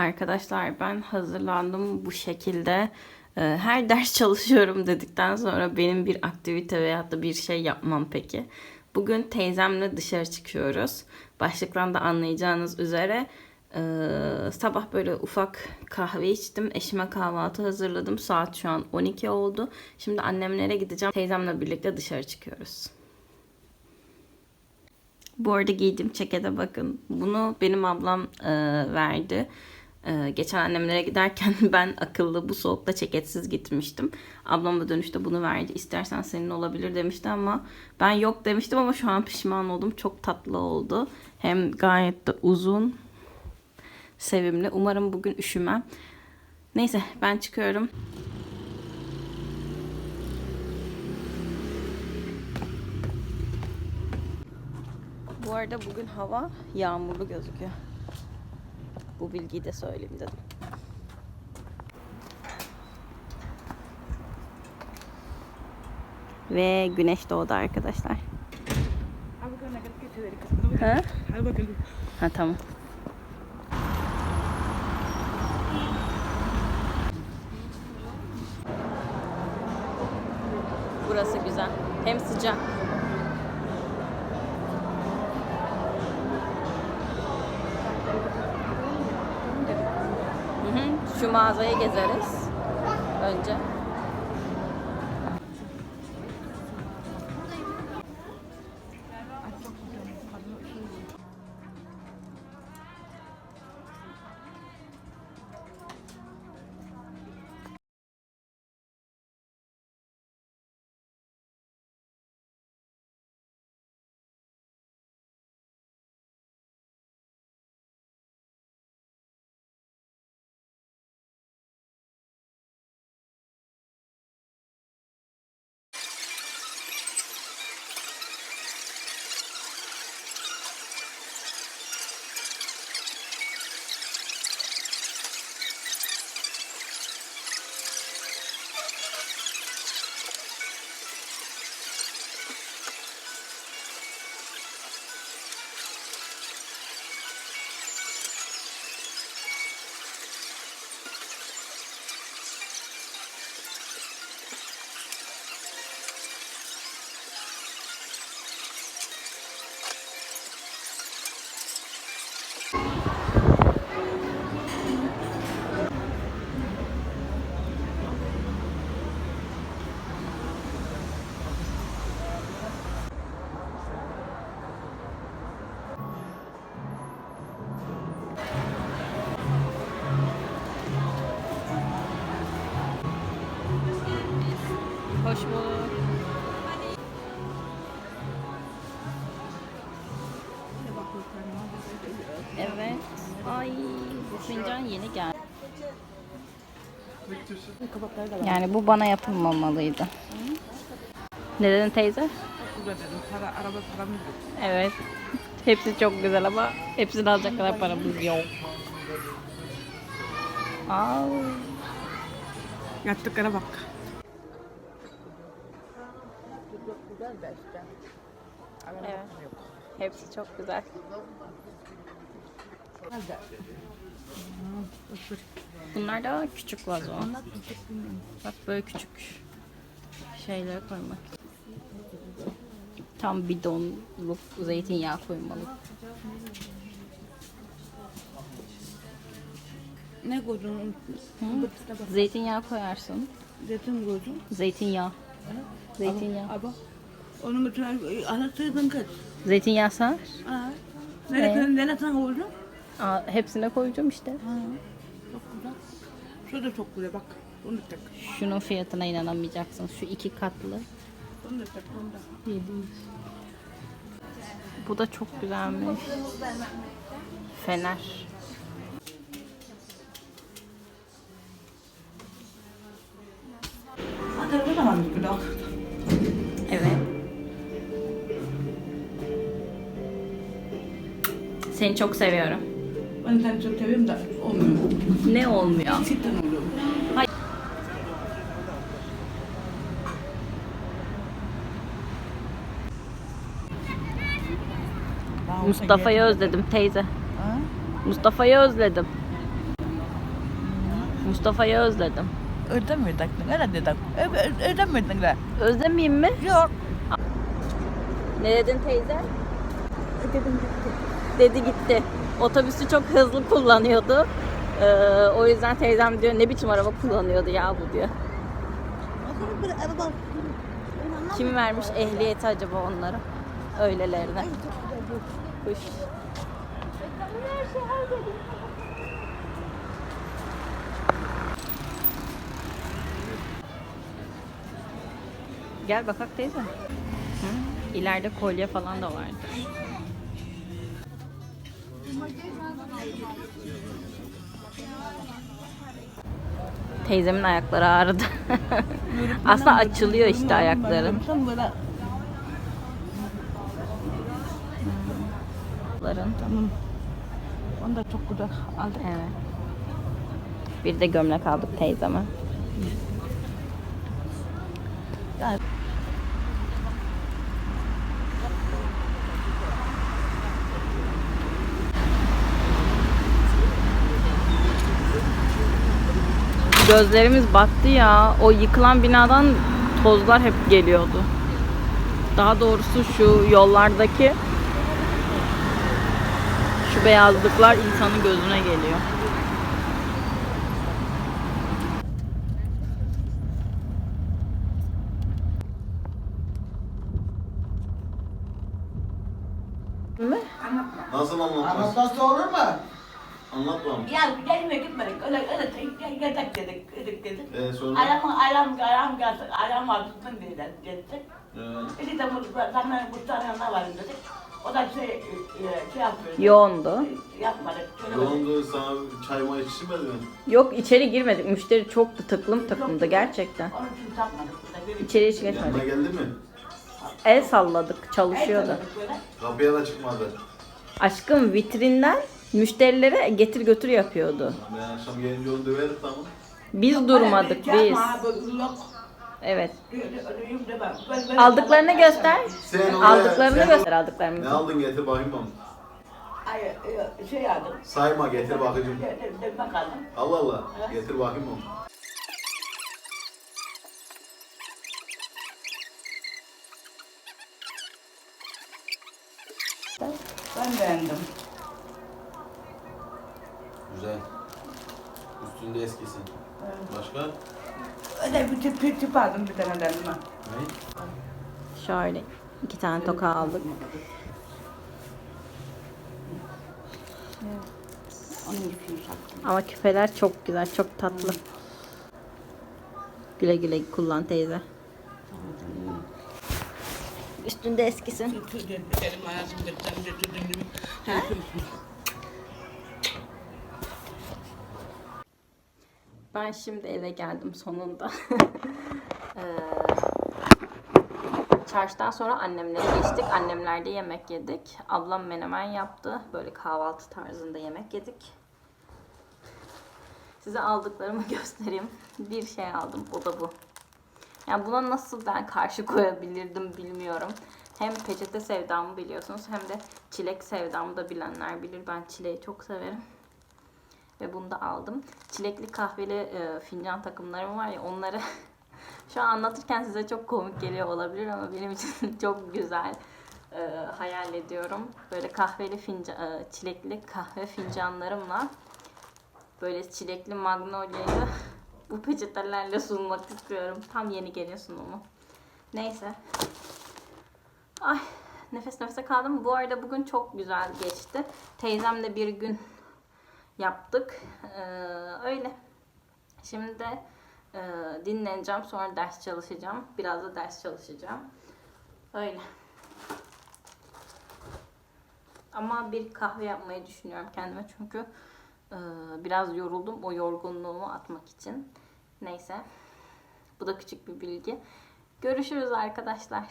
Arkadaşlar ben hazırlandım bu şekilde. Ee, Her ders çalışıyorum dedikten sonra benim bir aktivite veyahut da bir şey yapmam peki. Bugün teyzemle dışarı çıkıyoruz. Başlıktan da anlayacağınız üzere e, sabah böyle ufak kahve içtim. Eşime kahvaltı hazırladım. Saat şu an 12 oldu. Şimdi annemlere gideceğim. Teyzemle birlikte dışarı çıkıyoruz. Bu arada giydiğim cekete bakın. Bunu benim ablam e, verdi. E, geçen annemlere giderken ben akıllı bu soğukta ceketsiz gitmiştim. Ablam da dönüşte bunu verdi. İstersen senin olabilir demişti ama ben yok demiştim ama şu an pişman oldum. Çok tatlı oldu. Hem gayet de uzun. Sevimli. Umarım bugün üşümem. Neyse ben çıkıyorum. Bu arada bugün hava yağmurlu gözüküyor. Bu bilgiyi de söyleyeyim dedim. Ve güneş doğdu arkadaşlar. Ha? Ha tamam. Burası güzel. Hem sıcak. Şu mağazayı gezeriz. Önce. Bulduk. Evet. Ay bu fincan yeni geldi. Yani bu bana yapılmamalıydı. Ne dedin teyze? Evet. Hepsi çok güzel ama hepsini alacak kadar paramız yok. Aa, Yattıklara bak. Evet. Hepsi çok güzel. Bunlar da küçük vazo. Bak böyle küçük şeyler koymak. Tam bidonluk zeytinyağı koymalı. Ne koydun? Zeytinyağı koyarsın. Zeytin koydun. Zeytinyağı. Zeytinyağı. Ama onun için anlatsaydın kaç? Zeytinyağı sar. Ha. Nereye nereden koydun? Aa, hepsine koyacağım işte. Ha. Çok güzel. Şu da çok güzel bak. Bunu da tak. Şunun fiyatına inanamayacaksın. Şu iki katlı. Bunu da tak. Bunu da. Bu da çok güzelmiş. Fener. Araba da varmış bir Seni çok seviyorum. Ben seni çok seviyorum da olmuyor. Ne olmuyor? Sitten oluyor. Mustafa'yı özledim teyze. Mustafa'yı özledim. Mustafa'yı özledim. Ödemiyorduk. Öyle dedik. Ödemiyorduk da. Özlemeyeyim mi? Yok. Ne dedin teyze? Dedim gitti. Dedi gitti. Otobüsü çok hızlı kullanıyordu. Ee, o yüzden teyzem diyor ne biçim araba kullanıyordu ya bu diyor. Kim vermiş ehliyeti acaba onlara? Öylelerine. Kuş. Gel bakak teyze. Hı? İleride kolye falan da vardı. Teyzemin ayakları ağrıdı. Aslında açılıyor işte Ayakların. tamam. Onu da çok güzel aldık. Evet. Bir de gömlek aldık teyzeme. Yani Gözlerimiz battı ya. O yıkılan binadan tozlar hep geliyordu. Daha doğrusu şu yollardaki şu beyazlıklar insanın gözüne geliyor. Nasıl anlatmaz? Anlatmazsa olur mu? Anlat bana. Ya gelme gitmedik. Öyle öyle tek- yetek dedik. Dedik dedik. Ee, sonra? Ayağım ayağım ayağım geldi. Ayağım acıttın dedi. Dedik. Ee, İşte de bu sana bu tane var dedik. O da şey e, şey yapıyor. Yoğundu. Yapmadık. Şöyle yoğundu sana çay may içilmedi mi? Yok içeri girmedik. Müşteri çoktu tıklım tıklımdı gerçekten. Onun için yapmadık. burada. İçeri hiç Yanına geçmedik. geldi mi? El salladık çalışıyordu. Yapmadık böyle. Kapıya da çıkmadı. Aşkım vitrinden müşterilere getir götür yapıyordu. Ben akşam gelince onu döverim tamam. Biz durmadık biz. Evet. Aldıklarını göster. Sen oraya- Aldıklarını sen- göster Ne aldın getir bakayım bana. Ay, e, şey aldım. Sayma getir bakayım. De- de- de- bakalım. Allah Allah. Getir bakayım onu. Ben beğendim. Güzel. Üstünde eskisin. Başka? Öyle bir tip tip tip aldım bir tane de elime. Ne? Şöyle iki tane toka aldık. Sattım. Ama küpeler çok güzel, çok tatlı. Güle güle kullan teyze. Üstünde eskisin. Elim gibi. Ben şimdi eve geldim sonunda. Eee, Çarşıdan sonra annemlere geçtik. Annemlerde yemek yedik. Ablam menemen yaptı. Böyle kahvaltı tarzında yemek yedik. Size aldıklarımı göstereyim. Bir şey aldım. O da bu. Yani buna nasıl ben karşı koyabilirdim bilmiyorum. Hem peçete sevdamı biliyorsunuz hem de çilek sevdamı da bilenler bilir. Ben çileği çok severim. Ve bunu da aldım. Çilekli kahveli e, fincan takımlarım var ya onları şu an anlatırken size çok komik geliyor olabilir ama benim için çok güzel e, hayal ediyorum. Böyle kahveli fincan, e, çilekli kahve fincanlarımla böyle çilekli magnolia'yı bu peçetelerle sunmak istiyorum. Tam yeni geliyor sunumu. Neyse. Ay nefes nefese kaldım. Bu arada bugün çok güzel geçti. Teyzemle bir gün yaptık. Ee, öyle. Şimdi de e, dinleneceğim. Sonra ders çalışacağım. Biraz da ders çalışacağım. Öyle. Ama bir kahve yapmayı düşünüyorum kendime çünkü e, biraz yoruldum o yorgunluğumu atmak için. Neyse. Bu da küçük bir bilgi. Görüşürüz arkadaşlar.